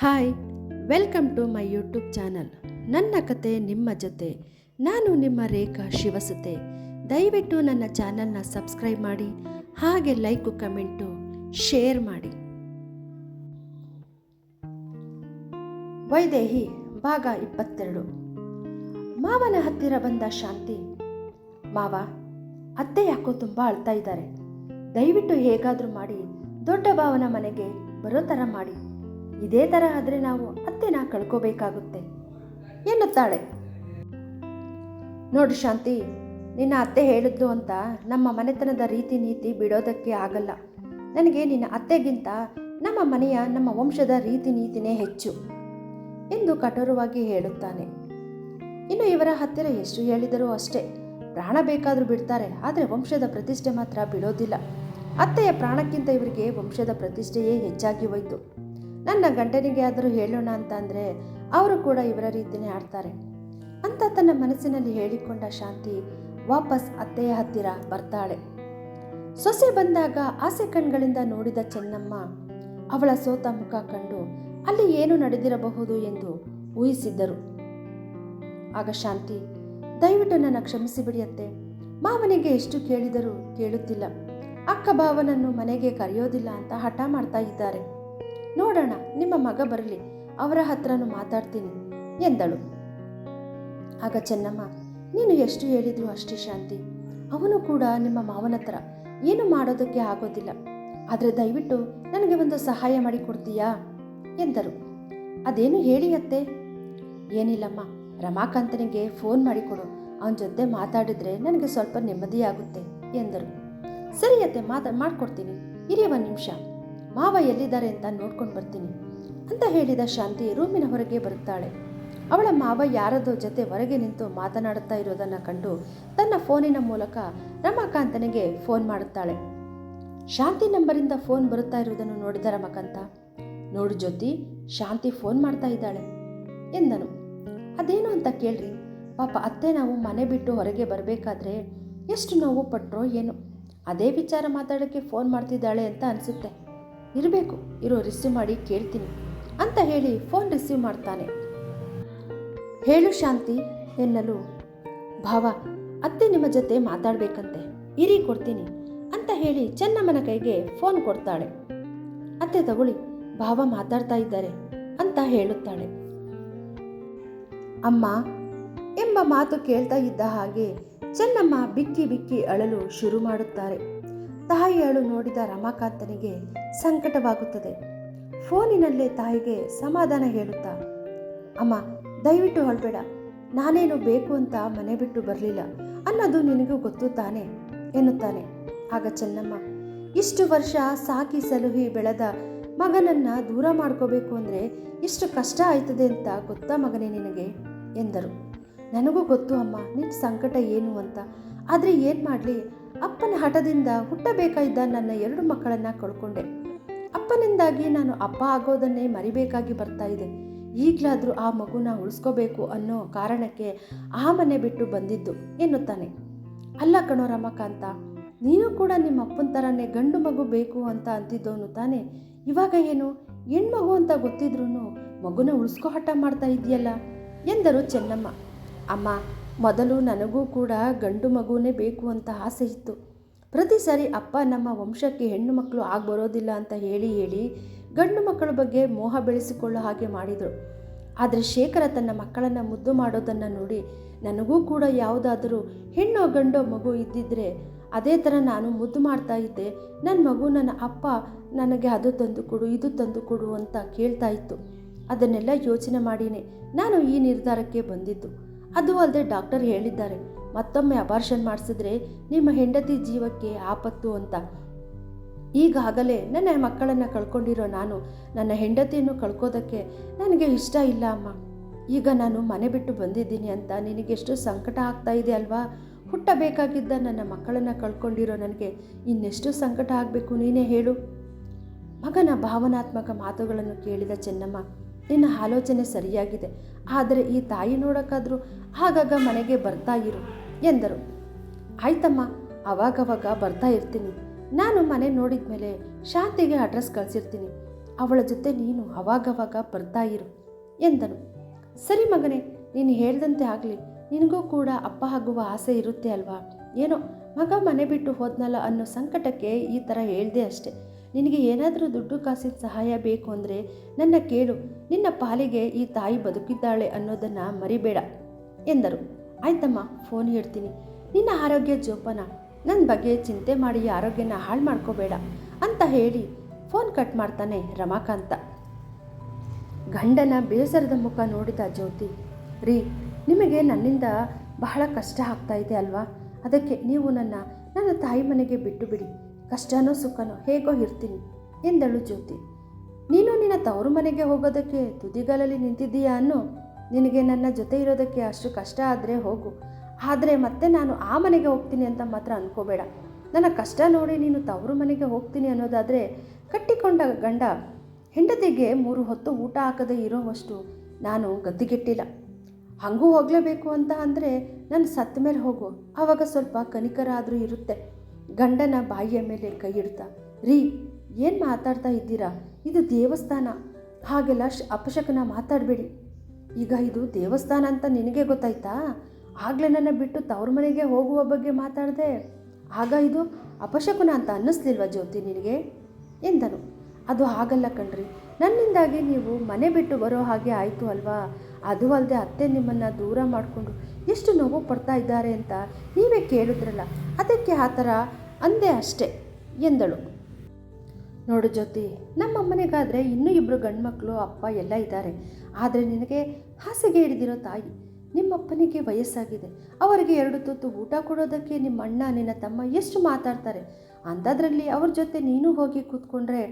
Hi, welcome to my YouTube channel. ನನ್ನ ಕತೆ ನಿಮ್ಮ ಜೊತೆ. ನಾನು ನಿಮ್ಮ ರೇಖಾ ಶಿವಸುತೆ. ದಯವಿಟ್ಟು ನನ್ನ ಚಾನಲ್ನ ಸಬ್ಸ್ಕ್ರೈಬ್ ಮಾಡಿ, ಹಾಗೆ ಲೈಕು, ಕಮೆಂಟು, ಶೇರ್ ಮಾಡಿ. ವೈದೇಹಿ, ಭಾಗ ಇಪ್ಪತ್ತೆರಡು. ಮಾವನ ಹತ್ತಿರ ಬಂದ ಶಾಂತಿ, ಮಾವ, ಅತ್ತೆ ಯಾಕೋ ತುಂಬ ಅಳ್ತಾ ಇದ್ದಾರೆ. ದಯವಿಟ್ಟು ಹೇಗಾದರೂ ಮಾಡಿ, ದೊಡ್ಡ ಭಾವನ ಮನೆಗೆ ಬರೋ ಥರ ಮಾಡಿ. ಇದೇ ಥರ ಆದರೆ ನಾವು ಅತ್ತೆನ ಕಳ್ಕೋಬೇಕಾಗುತ್ತೆ ಎನ್ನುತ್ತಾಳೆ. ನೋಡು ಶಾಂತಿ, ನಿನ್ನ ಅತ್ತೆ ಹೇಳಿದ್ಲು ಅಂತ ನಮ್ಮ ಮನೆತನದ ರೀತಿ ನೀತಿ ಬಿಡೋದಕ್ಕೆ ಆಗಲ್ಲ. ನನಗೆ ನಿನ್ನ ಅತ್ತೆಗಿಂತ ನಮ್ಮ ಮನೆಯ ನಮ್ಮ ವಂಶದ ರೀತಿ ನೀತಿನೇ ಹೆಚ್ಚು ಎಂದು ಕಠೋರವಾಗಿ ಹೇಳುತ್ತಾನೆ. ಇನ್ನು ಇವರ ಹತ್ತಿರ ಎಷ್ಟು ಹೇಳಿದರೂ ಅಷ್ಟೇ. ಪ್ರಾಣ ಬೇಕಾದರೂ ಬಿಡ್ತಾರೆ, ಆದರೆ ವಂಶದ ಪ್ರತಿಷ್ಠೆ ಮಾತ್ರ ಬಿಡೋದಿಲ್ಲ. ಅತ್ತೆಯ ಪ್ರಾಣಕ್ಕಿಂತ ಇವರಿಗೆ ವಂಶದ ಪ್ರತಿಷ್ಠೆಯೇ ಹೆಚ್ಚಾಗಿ ಹೋಯಿತು. ನನ್ನ ಗಂಡನಿಗೆ ಆದರೂ ಹೇಳೋಣ ಅಂತ ಅಂದರೆ ಅವರು ಕೂಡ ಇವರ ರೀತಿಯೇ ಆಡ್ತಾರೆ. ಅಂತ ತನ್ನ ಮನಸ್ಸಿನಲ್ಲಿ ಹೇಳಿಕೊಂಡ ಶಾಂತಿ ವಾಪಸ್ ಅತ್ತೆಯ ಹತ್ತಿರ ಬರ್ತಾಳೆ. ಸೊಸೆ ಬಂದಾಗ ಆಸೆ ಕಣ್ಗಳಿಂದ ನೋಡಿದ ಚೆನ್ನಮ್ಮ ಅವಳ ಸೋತ ಮುಖ ಕಂಡು ಅಲ್ಲಿ ಏನು ನಡೆದಿರಬಹುದು ಎಂದು ಊಹಿಸಿದ್ದರು. ಆಗ ಶಾಂತಿ, ದಯವಿಟ್ಟು ನನ್ನ ಕ್ಷಮಿಸಿ ಬಿಡಿಯತ್ತೆ. ಮಾವನಿಗೆ ಎಷ್ಟು ಕೇಳಿದರೂ ಕೇಳುತ್ತಿಲ್ಲ. ಅಕ್ಕ ಭಾವನನ್ನು ಮನೆಗೆ ಕರೆಯೋದಿಲ್ಲ ಅಂತ ಹಠ ಮಾಡ್ತಾ ಇದ್ದಾರೆ. ನೋಡೋಣ, ನಿಮ್ಮ ಮಗ ಬರಲಿ, ಅವರ ಹತ್ರನೂ ಮಾತಾಡ್ತೀನಿ, ಎಂದಳು. ಆಗ ಚೆನ್ನಮ್ಮ, ನೀನು ಎಷ್ಟು ಹೇಳಿದ್ರು ಅಷ್ಟೇ ಶಾಂತಿ. ಅವನು ಕೂಡ ನಿಮ್ಮ ಮಾವನ ಹತ್ರ ಏನು ಮಾಡೋದಕ್ಕೆ ಆಗೋದಿಲ್ಲ. ಆದರೆ ದಯವಿಟ್ಟು ನನಗೆ ಒಂದು ಸಹಾಯ ಮಾಡಿ ಕೊಡ್ತೀಯಾ? ಎಂದರು. ಅದೇನು ಹೇಳಿ ಅತ್ತೆ? ಏನಿಲ್ಲಮ್ಮ, ರಮಾಕಾಂತನಿಗೆ ಫೋನ್ ಮಾಡಿಕೊಡು ಅವನ ಜೊತೆ ಮಾತಾಡಿದ್ರೆ ನನಗೆ ಸ್ವಲ್ಪ ನೆಮ್ಮದಿಯಾಗುತ್ತೆ, ಎಂದರು. ಸರಿ ಅತ್ತೆ, ಮಾತಾ, ಮಾಡ್ಕೊಡ್ತೀನಿ. ಇರಿ ಒಂದು ನಿಮಿಷ. ಮಾವ ಎಲ್ಲಿದ್ದಾರೆ ಅಂತ ನೋಡ್ಕೊಂಡು ಬರ್ತೀನಿ ಅಂತ ಹೇಳಿದ ಶಾಂತಿ ರೂಮಿನ ಹೊರಗೆ ಬರುತ್ತಾಳೆ. ಅವಳ ಮಾವ ಯಾರದೋ ಜೊತೆ ಹೊರಗೆ ನಿಂತು ಮಾತನಾಡುತ್ತಾ ಇರೋದನ್ನು ಕಂಡು ತನ್ನ ಫೋನಿನ ಮೂಲಕ ರಮಾಕಾಂತನಿಗೆ ಫೋನ್ ಮಾಡುತ್ತಾಳೆ. ಶಾಂತಿ ನಂಬರಿಂದ ಫೋನ್ ಬರುತ್ತಾ ಇರುವುದನ್ನು ನೋಡಿದ ರಮಕಾಂತ, ನೋಡು ಜ್ಯೋತಿ, ಶಾಂತಿ ಫೋನ್ ಮಾಡ್ತಾ ಇದ್ದಾಳೆ ಎಂದನು. ಅದೇನು ಅಂತ ಕೇಳ್ರಿ, ಪಾಪ ಅತ್ತೆ ನಾವು ಮನೆ ಬಿಟ್ಟು ಹೊರಗೆ ಬರಬೇಕಾದ್ರೆ ಎಷ್ಟು ನೋವು ಪಟ್ಟರೋ ಏನು, ಅದೇ ವಿಚಾರ ಮಾತಾಡೋಕ್ಕೆ ಫೋನ್ ಮಾಡ್ತಿದ್ದಾಳೆ ಅಂತ ಅನಿಸುತ್ತೆ. ಇರಬೇಕು, ಇರೋ ರಿಸೀವ್ ಮಾಡಿ ಕೇಳ್ತೀನಿ ಅಂತ ಹೇಳಿ ಫೋನ್ ರಿಸೀವ್ ಮಾಡ್ತಾನೆ. ಹೇಳು ಶಾಂತಿ, ಎನ್ನಲು, ಭಾವ, ಅತ್ತೆ ನಿಮ್ಮ ಜೊತೆ ಮಾತಾಡಬೇಕಂತೆ, ಇರಿ ಕೊಡ್ತೀನಿ ಅಂತ ಹೇಳಿ ಚೆನ್ನಮ್ಮನ ಕೈಗೆ ಫೋನ್ ಕೊಡ್ತಾಳೆ. ಅತ್ತೆ ತಗೊಳ್ಳಿ, ಭಾವ ಮಾತಾಡ್ತಾ ಇದ್ದಾರೆ ಅಂತ ಹೇಳುತ್ತಾಳೆ. ಅಮ್ಮ, ಎಂಬ ಮಾತು ಕೇಳ್ತಾ ಇದ್ದ ಹಾಗೆ ಚೆನ್ನಮ್ಮ ಬಿಕ್ಕಿ ಬಿಕ್ಕಿ ಅಳಲು ಶುರು ಮಾಡುತ್ತಾರೆ. ತಾಯಿ ಅಳು ನೋಡಿದ ರಮಾಕಾಂತನಿಗೆ ಸಂಕಟವಾಗುತ್ತದೆ. ಫೋನಿನಲ್ಲೇ ತಾಯಿಗೆ ಸಮಾಧಾನ ಹೇಳುತ್ತಾ, ಅಮ್ಮ, ದಯವಿಟ್ಟು ಹೊರಬೇಡ ನಾನೇನು ಬೇಕು ಅಂತ ಮನೆ ಬಿಟ್ಟು ಬರಲಿಲ್ಲ. ಅನ್ನೋದು ನಿನಗೂ ಗೊತ್ತು ತಾನೆ? ಎನ್ನುತ್ತಾನೆ. ಆಗ ಚೆನ್ನಮ್ಮ, ಇಷ್ಟು ವರ್ಷ ಸಾಕಿ ಸಲುಹಿ ಬೆಳೆದ ಮಗನನ್ನ ದೂರ ಮಾಡ್ಕೋಬೇಕು ಅಂದರೆ ಇಷ್ಟು ಕಷ್ಟ ಆಯ್ತದೆ ಅಂತ ಗೊತ್ತಾ ಮಗನೇ ನಿನಗೆ? ಎಂದರು. ನನಗೂ ಗೊತ್ತು ಅಮ್ಮ ನಿನ್ನ ಸಂಕಟ ಏನು ಅಂತ. ಆದರೆ ಏನು ಮಾಡಲಿ? ಅಪ್ಪನ ಹಠದಿಂದ ಹುಟ್ಟಬೇಕಾಗಿದ್ದ ನನ್ನ ಎರಡು ಮಕ್ಕಳನ್ನು ಕಳ್ಕೊಂಡೆ. ಅಪ್ಪನಿಂದಾಗಿ ನಾನು ಅಪ್ಪ ಆಗೋದನ್ನೇ ಮರಿಬೇಕಾಗಿ ಬರ್ತಾ ಇದೆ. ಈಗಲಾದರೂ ಆ ಮಗುನ ಉಳಿಸ್ಕೋಬೇಕು ಅನ್ನೋ ಕಾರಣಕ್ಕೆ ಆ ಮನೆ ಬಿಟ್ಟು ಬಂದಿದ್ದು ಎನ್ನುತ್ತಾನೆ. ಅಲ್ಲ ಕಣೋ ರಮಕಾಂತ, ನೀನು ಕೂಡ ನಿಮ್ಮ ಅಪ್ಪನ ಥರನೇ ಗಂಡು ಮಗು ಬೇಕು ಅಂತ ಅಂತಿದ್ದವನು ತಾನೆ ಇವಾಗ ಏನು? ಹೆಣ್ಮಗು ಅಂತ ಗೊತ್ತಿದ್ರೂ ಮಗುನ ಉಳಿಸ್ಕೋ ಹಠ ಮಾಡ್ತಾ ಇದೆಯಲ್ಲ ಎಂದರು ಚೆನ್ನಮ್ಮ. ಅಮ್ಮ, ಮೊದಲು ನನಗೂ ಕೂಡ ಗಂಡು ಮಗುವೇ ಬೇಕು ಅಂತ ಆಸೆ ಇತ್ತು. ಪ್ರತಿ ಸಾರಿ ಅಪ್ಪ ನಮ್ಮ ವಂಶಕ್ಕೆ ಹೆಣ್ಣು ಮಕ್ಕಳು ಬರೋದಿಲ್ಲ ಅಂತ ಹೇಳಿ ಹೇಳಿ ಗಂಡು ಮಕ್ಕಳ ಬಗ್ಗೆ ಮೋಹ ಬೆಳೆಸಿಕೊಳ್ಳೋ ಹಾಗೆ ಮಾಡಿದರು. ಆದರೆ ಶೇಖರ ತನ್ನ ಮಕ್ಕಳನ್ನು ಮುದ್ದು ಮಾಡೋದನ್ನು ನೋಡಿ ನನಗೂ ಕೂಡ ಯಾವುದಾದರೂ ಹೆಣ್ಣು ಗಂಡೋ ಮಗು ಇದ್ದಿದ್ರೆ ಅದೇ ಥರ ನಾನು ಮುದ್ದು ಮಾಡ್ತಾ ಇದ್ದೆ. ನನ್ನ ಮಗು ನನ್ನ ಅಪ್ಪ ನನಗೆ ಅದು ತಂದು ಕೊಡು, ಇದು ತಂದು ಕೊಡು ಅಂತ ಕೇಳ್ತಾ ಇತ್ತು. ಅದನ್ನೆಲ್ಲ ಯೋಚನೆ ಮಾಡಿನೇ ನಾನು ಈ ನಿರ್ಧಾರಕ್ಕೆ ಬಂದಿದ್ದು. ಅದು ಅಲ್ಲದೆ ಡಾಕ್ಟರ್ ಹೇಳಿದ್ದಾರೆ. ಮತ್ತೊಮ್ಮೆ ಅಬಾರ್ಷನ್ ಮಾಡಿಸಿದ್ರೆ ನಿಮ್ಮ ಹೆಂಡತಿ ಜೀವಕ್ಕೆ ಆಪತ್ತು ಅಂತ. ಈಗಾಗಲೇ ನನ್ನ ಮಕ್ಕಳನ್ನು ಕಳ್ಕೊಂಡಿರೋ ನಾನು, ನನ್ನ ಹೆಂಡತಿಯನ್ನು ಕಳ್ಕೋದಕ್ಕೆ ನನಗೆ ಇಷ್ಟ ಇಲ್ಲ ಅಮ್ಮ. ಈಗ ನಾನು ಮನೆ ಬಿಟ್ಟು ಬಂದಿದ್ದೀನಿ ಅಂತ ನಿನಗೆಷ್ಟು ಸಂಕಟ ಆಗ್ತಾ ಇದೆ ಅಲ್ವಾ? ಹುಟ್ಟಬೇಕಾಗಿದ್ದ ನನ್ನ ಮಕ್ಕಳನ್ನು ಕಳ್ಕೊಂಡಿರೋ ನನಗೆ ಇನ್ನೆಷ್ಟು ಸಂಕಟ ಆಗಬೇಕು ನೀನೇ ಹೇಳು. ಮಗನ ಭಾವನಾತ್ಮಕ ಮಾತುಗಳನ್ನು ಕೇಳಿದ ಚೆನ್ನಮ್ಮ ನಿನ್ನ ಆಲೋಚನೆ ಸರಿಯಾಗಿದೆ. ಆದರೆ ಈ ತಾಯಿ ನೋಡೋಕ್ಕಾದರೂ ಆಗಾಗ ಮನೆಗೆ ಬರ್ತಾ ಇರು ಎಂದರು. ಆಯ್ತಮ್ಮ, ಅವಾಗವಾಗ ಬರ್ತಾ ಇರ್ತೀನಿ. ನಾನು ಮನೆ ನೋಡಿದ ಮೇಲೆ ಶಾಂತಿಗೆ ಅಡ್ರೆಸ್ ಕಳಿಸಿರ್ತೀನಿ. ಅವಳ ಜೊತೆ ನೀನು ಅವಾಗವಾಗ ಬರ್ತಾ ಇರು ಎಂದನು. ಸರಿ ಮಗನೇ, ನೀನು ಹೇಳ್ದಂತೆ ಆಗಲಿ. ನಿನಗೂ ಕೂಡ ಅಪ್ಪ ಆಗುವ ಆಸೆ ಇರುತ್ತೆ ಅಲ್ವಾ? ಏನೋ, ಮಗ ಮನೆ ಬಿಟ್ಟು ಹೋದ್ನಲ್ಲ ಅನ್ನೋ ಸಂಕಟಕ್ಕೆ ಈ ಥರ ಹೇಳ್ದೆ ಅಷ್ಟೆ. ನಿನಗೆ ಏನಾದರೂ ದುಡ್ಡು ಕಾಸಿನ ಸಹಾಯ ಬೇಕು ಅಂದರೆ ನನ್ನ ಕೇಳು. ನಿನ್ನ ಪಾಲಿಗೆ ಈ ತಾಯಿ ಬದುಕಿದ್ದಾಳೆ ಅನ್ನೋದನ್ನು ಮರಿಬೇಡ ಎಂದರು. ಆಯ್ತಮ್ಮ ಫೋನ್ ಇಡ್ತೀನಿ ನಿನ್ನ ಆರೋಗ್ಯ ಜೋಪಾನ. ನನ್ನ ಬಗ್ಗೆ ಚಿಂತೆ ಮಾಡಿ ಆರೋಗ್ಯನ ಹಾಳು ಮಾಡ್ಕೋಬೇಡ ಅಂತ ಹೇಳಿ ಫೋನ್ ಕಟ್ ಮಾಡ್ತಾನೆ ರಮಾಕಾಂತ. ಗಂಡನ ಬೇಸರದ ಮುಖ ನೋಡಿದ ಜ್ಯೋತಿ, ರೀ, ನಿಮಗೆ ನನ್ನಿಂದ ಬಹಳ ಕಷ್ಟ ಆಗ್ತಾ ಇದೆ ಅಲ್ವಾ? ಅದಕ್ಕೆ ನೀವು ನನ್ನ ನನ್ನ ತಾಯಿ ಮನೆಗೆ ಬಿಟ್ಟು ಬಿಡಿ. ಕಷ್ಟನೋ ಸುಖನೋ ಹೇಗೋ ಇರ್ತೀನಿ ಎಂದಳು ಜ್ಯೋತಿ. ನೀನು ನಿನ್ನ ತವರು ಮನೆಗೆ ಹೋಗೋದಕ್ಕೆ ತುದಿಗಾಲಲ್ಲಿ ನಿಂತಿದ್ದೀಯಾ ಅನ್ನೋ, ನಿನಗೆ ನನ್ನ ಜೊತೆ ಇರೋದಕ್ಕೆ ಅಷ್ಟು ಕಷ್ಟ ಆದರೆ ಹೋಗು. ಆದರೆ ಮತ್ತೆ ನಾನು ಆ ಮನೆಗೆ ಹೋಗ್ತೀನಿ ಅಂತ ಮಾತ್ರ ಅನ್ಕೋಬೇಡ. ನನ್ನ ಕಷ್ಟ ನೋಡಿ ನೀನು ತವರು ಮನೆಗೆ ಹೋಗ್ತೀನಿ ಅನ್ನೋದಾದರೆ ಕಟ್ಟಿಕೊಂಡ ಗಂಡ ಹೆಂಡತಿಗೆ ಮೂರು ಹೊತ್ತು ಊಟ ಹಾಕದೇ ಇರೋವಷ್ಟು ನಾನು ಗದ್ದಿಗೆಟ್ಟಿಲ್ಲ. ಹಾಗೂ ಹೋಗಲೇಬೇಕು ಅಂತ ಅಂದರೆ ನಾನು ಸತ್ತ ಮೇಲೆ ಹೋಗು. ಆವಾಗ ಸ್ವಲ್ಪ ಕನಿಕರ ಆದರೂ ಇರುತ್ತೆ. ಗಂಡನ ಬಾಯಿಯ ಮೇಲೆ ಕೈ ಇಡ್ತಾ, ರೀ, ಏನು ಮಾತಾಡ್ತಾ ಇದ್ದೀರಾ? ಇದು ದೇವಸ್ಥಾನ. ಹಾಗೆಲ್ಲ ಅಪಶಕನ ಮಾತಾಡಬೇಡಿ. ಈಗ ಇದು ದೇವಸ್ಥಾನ ಅಂತ ನಿನಗೆ ಗೊತ್ತಾಯ್ತಾ? ಆಗಲೇ ನನ್ನ ಬಿಟ್ಟು ತವ್ರ ಮನೆಗೆ ಹೋಗುವ ಬಗ್ಗೆ ಮಾತಾಡಿದೆ. ಆಗ ಇದು ಅಪಶಕುನ ಅಂತ ಅನ್ನಿಸ್ಲಿಲ್ವಾ ಜ್ಯೋತಿ ನಿನಗೆ? ಎಂದನು. ಅದು ಹಾಗಲ್ಲ ಕಣ್ರಿ. ನನ್ನಿಂದಾಗಿ ನೀವು ಮನೆ ಬಿಟ್ಟು ಬರೋ ಹಾಗೆ ಆಯಿತು ಅಲ್ವಾ? ಅದು ಅಲ್ಲದೆ ಅತ್ತೆ ನಿಮ್ಮನ್ನು ದೂರ ಮಾಡಿಕೊಂಡು ಎಷ್ಟು ನೋವು ಪಡ್ತಾ ಇದ್ದಾರೆ ಅಂತ ನೀವೇ ಕೇಳಿದ್ರಲ್ಲ, ಅದಕ್ಕೆ ಆ ಥರ ಅಂದೆ ಅಷ್ಟೇ, ಎಂದಳು. ನೋಡು ಜ್ಯೋತಿ, ನಮ್ಮ ಅಮ್ಮನಿಗಾದರೆ ಇನ್ನೂ ಇಬ್ಬರು ಗಂಡ್ಮಕ್ಳು, ಅಪ್ಪ ಎಲ್ಲ ಇದ್ದಾರೆ. ಆದರೆ ನಿನಗೆ ಹಾಸಿಗೆ ಹಿಡಿದಿರೋ ತಾಯಿ ನಿಮ್ಮಪ್ಪನಿಗೆ ವಯಸ್ಸಾಗಿದೆ. ಅವರಿಗೆ ಎರಡು ತುತ್ತು ಊಟ ಕೊಡೋದಕ್ಕೆ ನಿಮ್ಮ ಅಣ್ಣ ನಿನ್ನ ತಮ್ಮ ಎಷ್ಟು ಮಾತಾಡ್ತಾರೆ? ಅಂಥದ್ರಲ್ಲಿ ಅವ್ರ ಜೊತೆ ನೀನು ಹೋಗಿ ಕೂತ್ಕೊಂಡ್ರೆ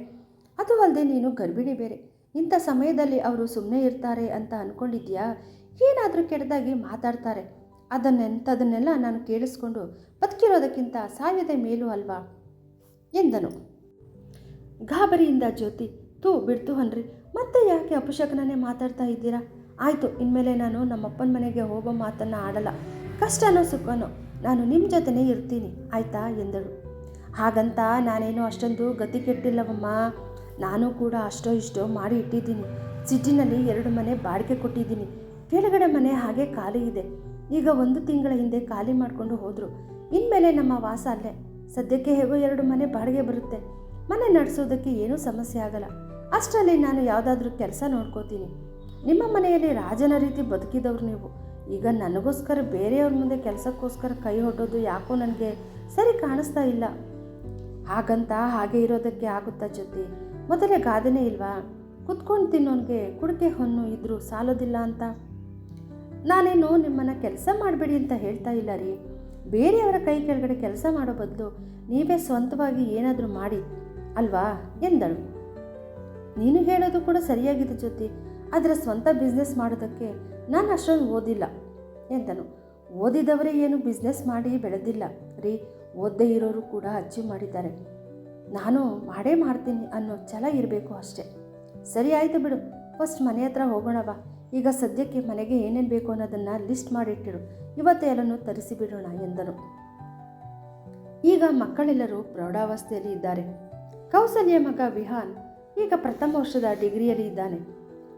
ಅದು ಅಲ್ಲದೆ ನೀನು ಗರ್ಭಿಣಿ ಬೇರೆ. ಇಂಥ ಸಮಯದಲ್ಲಿ ಅವರು ಸುಮ್ಮನೆ ಇರ್ತಾರೆ ಅಂತ ಅಂದ್ಕೊಂಡಿದ್ಯಾ ಏನಾದರೂ ಕೆಟ್ಟದಾಗಿ ಮಾತಾಡ್ತಾರೆ. ಅದನ್ನೆಂಥದನ್ನೆಲ್ಲ ನಾನು ಕೇಳಿಸ್ಕೊಂಡು ಬದುಕಿರೋದಕ್ಕಿಂತ ಸಾಯದೆ ಮೇಲೂ ಅಲ್ವಾ? ಎಂದನು. ಗಾಬರಿಯಿಂದ ಜ್ಯೋತಿ, ತೂ ಬಿಡ್ತು ಅನ್ರಿ ಮತ್ತೆ ಯಾಕೆ ಅಪಶಕನೇ ಮಾತಾಡ್ತಾ ಇದ್ದೀರಾ? ಆಯಿತು, ಇನ್ಮೇಲೆ ನಾನು ನಮ್ಮಪ್ಪನ ಮನೆಗೆ ಹೋಗೋ ಮಾತನ್ನು ಆಡಲ್ಲ. ಕಷ್ಟನೋ ಸುಖನೋ, ನಾನು ನಿಮ್ಮ ಜೊತೆನೇ ಇರ್ತೀನಿ. ಆಯ್ತಾ? ಎಂದಳು. ಹಾಗಂತ ನಾನೇನು ಅಷ್ಟೊಂದು ಗತಿ ಕೆಟ್ಟಿಲ್ಲವಮ್ಮ. ನಾನು ಕೂಡ ಅಷ್ಟೋ ಇಷ್ಟೋ ಮಾಡಿ ಇಟ್ಟಿದ್ದೀನಿ. ಸಿಟಿನಲ್ಲಿ ಎರಡು ಮನೆ ಬಾಡಿಗೆ ಕೊಟ್ಟಿದ್ದೀನಿ. ಕೆಳಗಡೆ ಮನೆ ಹಾಗೆ ಖಾಲಿ ಇದೆ. ಈಗ ಒಂದು ತಿಂಗಳ ಹಿಂದೆ ಖಾಲಿ ಮಾಡಿಕೊಂಡು ಹೋದರು. ಇನ್ಮೇಲೆ ನಮ್ಮ ವಾಸ ಅಲ್ಲೇ. ಸದ್ಯಕ್ಕೆ ಹೇಗೋ ಎರಡು ಮನೆ ಬಾಡಿಗೆ ಬರುತ್ತೆ. ಮನೆ ನಡೆಸೋದಕ್ಕೆ ಏನೂ ಸಮಸ್ಯೆ ಆಗಲ್ಲ. ಅಷ್ಟರಲ್ಲಿ ನಾನು ಯಾವುದಾದ್ರೂ ಕೆಲಸ ನೋಡ್ಕೋತೀನಿ. ನಿಮ್ಮ ಮನೆಯಲ್ಲಿ ರಾಜನ ರೀತಿ ಬದುಕಿದವ್ರು ನೀವು. ಈಗ ನನಗೋಸ್ಕರ ಬೇರೆಯವ್ರ ಮುಂದೆ ಕೆಲಸಕ್ಕೋಸ್ಕರ ಕೈ ಹೊಟ್ಟೋದು ಯಾಕೋ ನನಗೆ ಸರಿ ಕಾಣಿಸ್ತಾ ಇಲ್ಲ. ಹಾಗಂತ ಹಾಗೆ ಇರೋದಕ್ಕೆ ಆಗುತ್ತಾ ಜೊತೆ ಮೊದಲೇ ಗಾದೆನೇ ಇಲ್ವಾ? ಕುತ್ಕೊಂಡು ತಿನ್ನೋನ್ಗೆ ಕುಡಿಕೆ ಹೊನ್ನು ಇದ್ರೂ ಸಾಲೋದಿಲ್ಲ ಅಂತ. ನಾನೇನು ನಿಮ್ಮನ್ನು ಕೆಲಸ ಮಾಡಬೇಡಿ ಅಂತ ಹೇಳ್ತಾ ಇಲ್ಲ ರೀ. ಬೇರೆಯವರ ಕೈ ಕೆಳಗಡೆ ಕೆಲಸ ಮಾಡೋ ಬದಲು ನೀವೇ ಸ್ವಂತವಾಗಿ ಏನಾದರೂ ಮಾಡಿ, ಅಲ್ವಾ? ಎಂದಳು. ನೀನು ಹೇಳೋದು ಕೂಡ ಸರಿಯಾಗಿದೆ ಜೊತೆ ಅದರ ಸ್ವಂತ ಬಿಸ್ನೆಸ್ ಮಾಡೋದಕ್ಕೆ ನಾನು ಅಷ್ಟೊಂದು ಓದಿಲ್ಲ, ಎಂದನು. ಓದಿದವರೇ ಏನು ಬಿಸ್ನೆಸ್ ಮಾಡಿ ಬೆಳೆದಿಲ್ಲ ರೀ. ಓದ್ದೇ ಇರೋರು ಕೂಡ ಅಚೀವ್ ಮಾಡಿದ್ದಾರೆ. ನಾನು ಮಾಡೇ ಮಾಡ್ತೀನಿ ಅನ್ನೋ ಛಲ ಇರಬೇಕು ಅಷ್ಟೇ. ಸರಿ ಆಯಿತು ಬಿಡು ಫಸ್ಟ್ ಮನೆ ಹತ್ರ ಹೋಗೋಣ ಬಾ. ಈಗ ಸದ್ಯಕ್ಕೆ ಮನೆಗೆ ಏನೇನು ಬೇಕು ಅನ್ನೋದನ್ನು ಲಿಸ್ಟ್ ಮಾಡಿಟ್ಟಿರು. ಇವತ್ತೇ ತರಿಸಿ ಬಿಡೋಣ ಎಂದನು. ಈಗ ಮಕ್ಕಳೆಲ್ಲರೂ ಪ್ರೌಢಾವಸ್ಥೆಯಲ್ಲಿ ಇದ್ದಾರೆ. ಕೌಸಲ್ಯ ಮಗ ವಿಹಾನ್ ಈಗ ಪ್ರಥಮ ವರ್ಷದ ಡಿಗ್ರಿಯಲ್ಲಿ ಇದ್ದಾನೆ.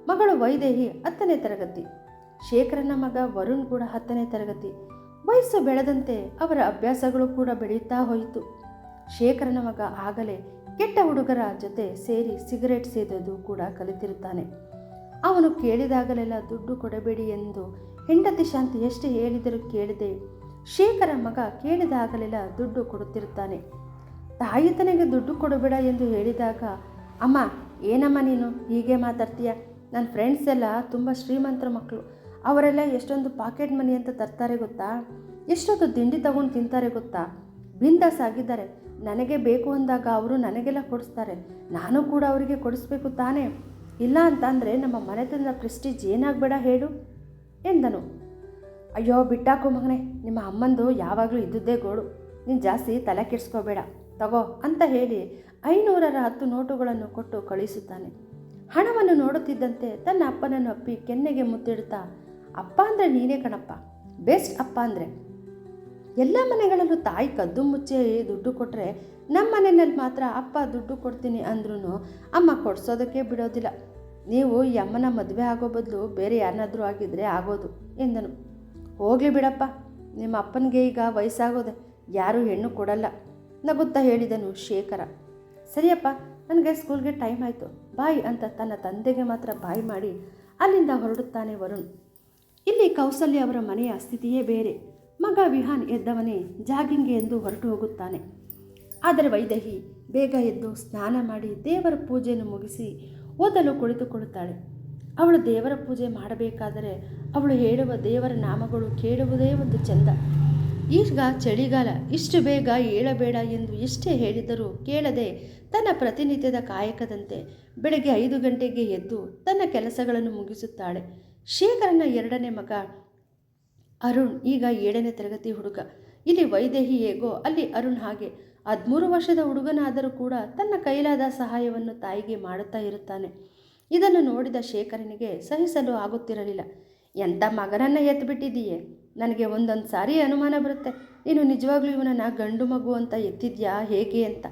ಮಗಳು ವೈದೇಹಿ ಹತ್ತನೇ ತರಗತಿ. ಶೇಖರನ ಮಗ ವರುಣ್ ಕೂಡ ಹತ್ತನೇ ತರಗತಿ. ವಯಸ್ಸು ಬೆಳೆದಂತೆ ಅವರ ಅಭ್ಯಾಸಗಳು ಕೂಡ ಬೆಳೆಯುತ್ತಾ ಹೋಯಿತು. ಶೇಖರನ ಮಗ ಆಗಲೇ ಕೆಟ್ಟ ಹುಡುಗರ ಜೊತೆ ಸೇರಿ ಸಿಗರೇಟ್ ಸೇದೋದು ಕೂಡ ಕಲಿತಿರುತ್ತಾನೆ. ಅವನು ಕೇಳಿದಾಗಲೆಲ್ಲ ದುಡ್ಡು ಕೊಡಬೇಡಿ ಎಂದು ಹೆಂಡತಿ ಶಾಂತಿ ಎಷ್ಟು ಹೇಳಿದರೂ ಕೇಳಿದೆ ಶೇಖರ ಮಗ ಕೇಳಿದಾಗಲೆಲ್ಲ ದುಡ್ಡು ಕೊಡುತ್ತಿರುತ್ತಾನೆ. ತಾಯಿ ತನಗೆ ದುಡ್ಡು ಕೊಡಬೇಡ ಎಂದು ಹೇಳಿದಾಗ, ಅಮ್ಮ, ಏನಮ್ಮ ನೀನು? ಹೀಗೆ ಮಾತಾಡ್ತೀಯ? ನನ್ನ ಫ್ರೆಂಡ್ಸ್ ಎಲ್ಲ ತುಂಬ ಶ್ರೀಮಂತರ ಮಕ್ಕಳು ಅವರೆಲ್ಲ ಎಷ್ಟೊಂದು ಪಾಕೆಟ್ ಮನಿ ಅಂತ ತರ್ತಾರೆ ಗೊತ್ತಾ? ಎಷ್ಟೊಂದು ತಿಂಡಿ ತಗೊಂಡು ತಿಂತಾರೆ ಗೊತ್ತಾ? ಬಿಂದಾಸ್ ಆಗಿದ್ದಾರೆ. ನನಗೆ ಬೇಕು ಅಂದಾಗ ಅವರು ನನಗೆಲ್ಲ ಕೊಡಿಸ್ತಾರೆ. ನಾನು ಕೂಡ ಅವರಿಗೆ ಕೊಡಿಸ್ಬೇಕು ತಾನೇ. ಇಲ್ಲ ಅಂತಂದರೆ ನಮ್ಮ ಮನೆತನದ ಪ್ರೆಸ್ಟೀಜ್ ಏನಾಗಬೇಡ ಹೇಳು, ಎಂದನು. ಅಯ್ಯೋ, ಬಿಟ್ಟಾಕೋ ಮಗನೇ, ನಿಮ್ಮ ಅಮ್ಮಂದು ಯಾವಾಗಲೂ ಇದ್ದುದೇ ಗೋಳು. ನೀನು ಜಾಸ್ತಿ ತಲೆ ಕೆಡಿಸ್ಕೋಬೇಡ, ತಗೋ ಅಂತ ಹೇಳಿ ಐನೂರರ ಹತ್ತು ನೋಟುಗಳನ್ನು ಕೊಟ್ಟು ಕಳಿಸುತ್ತಾನೆ ಹಣವನ್ನು ನೋಡುತ್ತಿದ್ದಂತೆ ತನ್ನ ಅಪ್ಪನನ್ನು ಅಪ್ಪಿ ಕೆನ್ನೆಗೆ ಮುತ್ತಿಡ್ತಾ ಅಪ್ಪ ಅಂದರೆ ನೀನೇ ಕಣಪ್ಪ ಬೆಸ್ಟ್ ಅಪ್ಪ ಅಂದರೆ ಎಲ್ಲ ಮನೆಗಳಲ್ಲೂ ತಾಯಿ ಕದ್ದು ಮುಚ್ಚಿ ದುಡ್ಡು ಕೊಟ್ಟರೆ ನಮ್ಮ ಮನೆಯಲ್ಲಿ ಮಾತ್ರ ಅಪ್ಪ ದುಡ್ಡು ಕೊಡ್ತೀನಿ ಅಂದ್ರೂ ಅಮ್ಮ ಕೊಡ್ಸೋದಕ್ಕೆ ಬಿಡೋದಿಲ್ಲ. ನೀವು ಈ ಅಮ್ಮನ ಮದುವೆ ಆಗೋ ಬದಲು ಬೇರೆ ಯಾರನ್ನಾದರೂ ಆಗಿದ್ದರೆ ಆಗೋದು ಎಂದನು. ಹೋಗಲಿ ಬಿಡಪ್ಪ, ನಿಮ್ಮ ಅಪ್ಪನಿಗೆ ಈಗ ವಯಸ್ಸಾಗೋದೆ ಯಾರೂ ಹೆಣ್ಣು ಕೊಡಲ್ಲ ನಗುತ್ತಾ ಹೇಳಿದನು ಶೇಖರ. ಸರಿಯಪ್ಪ, ನನಗೆ ಸ್ಕೂಲ್ಗೆ ಟೈಮ್ ಆಯಿತು, ಬಾಯ್ ಅಂತ ತನ್ನ ತಂದೆಗೆ ಮಾತ್ರ ಬಾಯ್ ಮಾಡಿ ಅಲ್ಲಿಂದ ಹೊರಡುತ್ತಾನೆ ವರುಣ್. ಇಲ್ಲಿ ಕೌಸಲ್ಯ ಅವರ ಮನೆಯ ಸ್ಥಿತಿಯೇ ಬೇರೆ. ಮಗ ವಿಹಾನ್ ಎದ್ದವನೇ ಜಾಗಿಂಗ್ಗೆ ಎಂದು ಹೊರಟು ಹೋಗುತ್ತಾನೆ. ಆದರೆ ವೈದೇಹಿ ಬೇಗ ಎದ್ದು ಸ್ನಾನ ಮಾಡಿ ದೇವರ ಪೂಜೆಯನ್ನು ಮುಗಿಸಿ ಓದಲು ಕುಳಿತುಕೊಳ್ಳುತ್ತಾಳೆ. ಅವಳು ದೇವರ ಪೂಜೆ ಮಾಡಬೇಕಾದರೆ ಅವಳು ಹೇಳುವ ದೇವರ ನಾಮಗಳು ಕೇಳುವುದೇ ಒಂದು ಚೆಂದ. ಈಗ ಚಳಿಗಾಲ, ಇಷ್ಟು ಬೇಗ ಏಳಬೇಡ ಎಂದು ಎಷ್ಟೇ ಹೇಳಿದರೂ ಕೇಳದೆ ತನ್ನ ಪ್ರತಿನಿತ್ಯದ ಕಾಯಕದಂತೆ ಬೆಳಗ್ಗೆ ಐದು ಗಂಟೆಗೆ ಎದ್ದು ತನ್ನ ಕೆಲಸಗಳನ್ನು ಮುಗಿಸುತ್ತಾಳೆ. ಶೇಖರನ ಎರಡನೇ ಮಗ ಅರುಣ್ ಈಗ ಏಳನೇ ತರಗತಿ ಹುಡುಗ. ಇಲ್ಲಿ ವೈದೇಹಿ ಹೇಗೋ ಅಲ್ಲಿ ಅರುಣ್ ಹಾಗೆ. ಹದಿಮೂರು ವರ್ಷದ ಹುಡುಗನಾದರೂ ಕೂಡ ತನ್ನ ಕೈಲಾದ ಸಹಾಯವನ್ನು ತಾಯಿಗೆ ಮಾಡುತ್ತಾ ಇರುತ್ತಾನೆ. ಇದನ್ನು ನೋಡಿದ ಶೇಖರನಿಗೆ ಸಹಿಸಲು ಆಗುತ್ತಿರಲಿಲ್ಲ. ಎಂಥ ಮಗನನ್ನು ಎತ್ತಿಬಿಟ್ಟಿದ್ದೀಯೇ ನನಗೆ ಒಂದೊಂದು ಸಾರಿ ಅನುಮಾನ ಬರುತ್ತೆ. ನೀನು ನಿಜವಾಗ್ಲೂ ಇವನನ್ನು ಗಂಡು ಮಗು ಅಂತ ಎತ್ತಿದ್ಯಾ? ಹೇಗೆ ಅಂತ.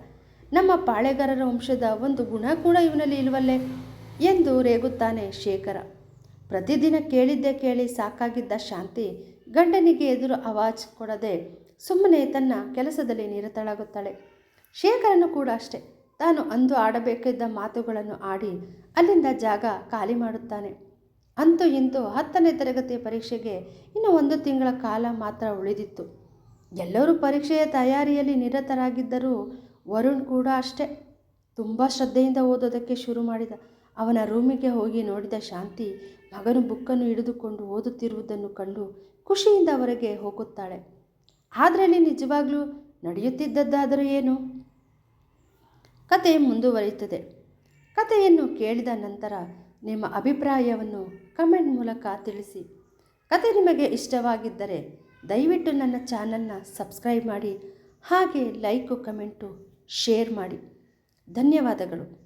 ನಮ್ಮ ಪಾಳೆಗಾರರ ವಂಶದ ಒಂದು ಗುಣ ಕೂಡ ಇವನಲ್ಲಿ ಇಲ್ವಲ್ಲೇ? ಎಂದು ರೇಗುತ್ತಾನೆ ಶೇಖರ. ಪ್ರತಿದಿನ ಕೇಳಿದ್ದೇ ಕೇಳಿ ಸಾಕಾಗಿದ್ದ ಶಾಂತಿ ಗಂಡನಿಗೆ ಎದುರು ಅವಾಜ್ ಕೊಡದೆ ಸುಮ್ಮನೆ ತನ್ನ ಕೆಲಸದಲ್ಲಿ ನಿರತಳಾಗುತ್ತಾಳೆ. ಶೇಖರನು ಕೂಡ ಅಷ್ಟೆ. ತಾನು ಅಂದು ಆಡಬೇಕಿದ್ದ ಮಾತುಗಳನ್ನು ಆಡಿ ಅಲ್ಲಿಂದ ಜಾಗ ಖಾಲಿ ಮಾಡುತ್ತಾನೆ. ಅಂತೂ ಇಂತೂ ಹತ್ತನೇ ತರಗತಿ ಪರೀಕ್ಷೆಗೆ ಇನ್ನು ಒಂದು ತಿಂಗಳ ಕಾಲ ಮಾತ್ರ ಉಳಿದಿತ್ತು. ಎಲ್ಲರೂ ಪರೀಕ್ಷೆಯ ತಯಾರಿಯಲ್ಲಿ ನಿರತರಾಗಿದ್ದರೂ ವರುಣ್ ಕೂಡ ಅಷ್ಟೇ. ತುಂಬ ಶ್ರದ್ಧೆಯಿಂದ ಓದೋದಕ್ಕೆ ಶುರು ಮಾಡಿದ. ಅವನ ರೂಮಿಗೆ ಹೋಗಿ ನೋಡಿದ ಶಾಂತಿ ಮಗನು ಬುಕ್ಕನ್ನು ಹಿಡಿದುಕೊಂಡು ಓದುತ್ತಿರುವುದನ್ನು ಕಂಡು ಖುಷಿಯಿಂದ ಹೊರಗೆ ಹೋಗುತ್ತಾಳೆ. ಅದರಲ್ಲಿ ನಿಜವಾಗ್ಲೂ ನಡೆಯುತ್ತಿದ್ದದ್ದಾದರೂ ಏನು? ಕತೆ ಮುಂದುವರಿಯುತ್ತದೆ. ಕಥೆಯನ್ನು ಕೇಳಿದ ನಂತರ ನಿಮ್ಮ ಅಭಿಪ್ರಾಯವನ್ನು ಕಮೆಂಟ್ ಮೂಲಕ ತಿಳಿಸಿ. ಕತೆ ನಿಮಗೆ ಇಷ್ಟವಾಗಿದ್ದರೆ ದಯವಿಟ್ಟು ನನ್ನ ಚಾನಲ್ನ ಸಬ್ಸ್ಕ್ರೈಬ್ ಮಾಡಿ, ಹಾಗೆ ಲೈಕು, ಕಮೆಂಟು, ಶೇರ್ ಮಾಡಿ. ಧನ್ಯವಾದಗಳು.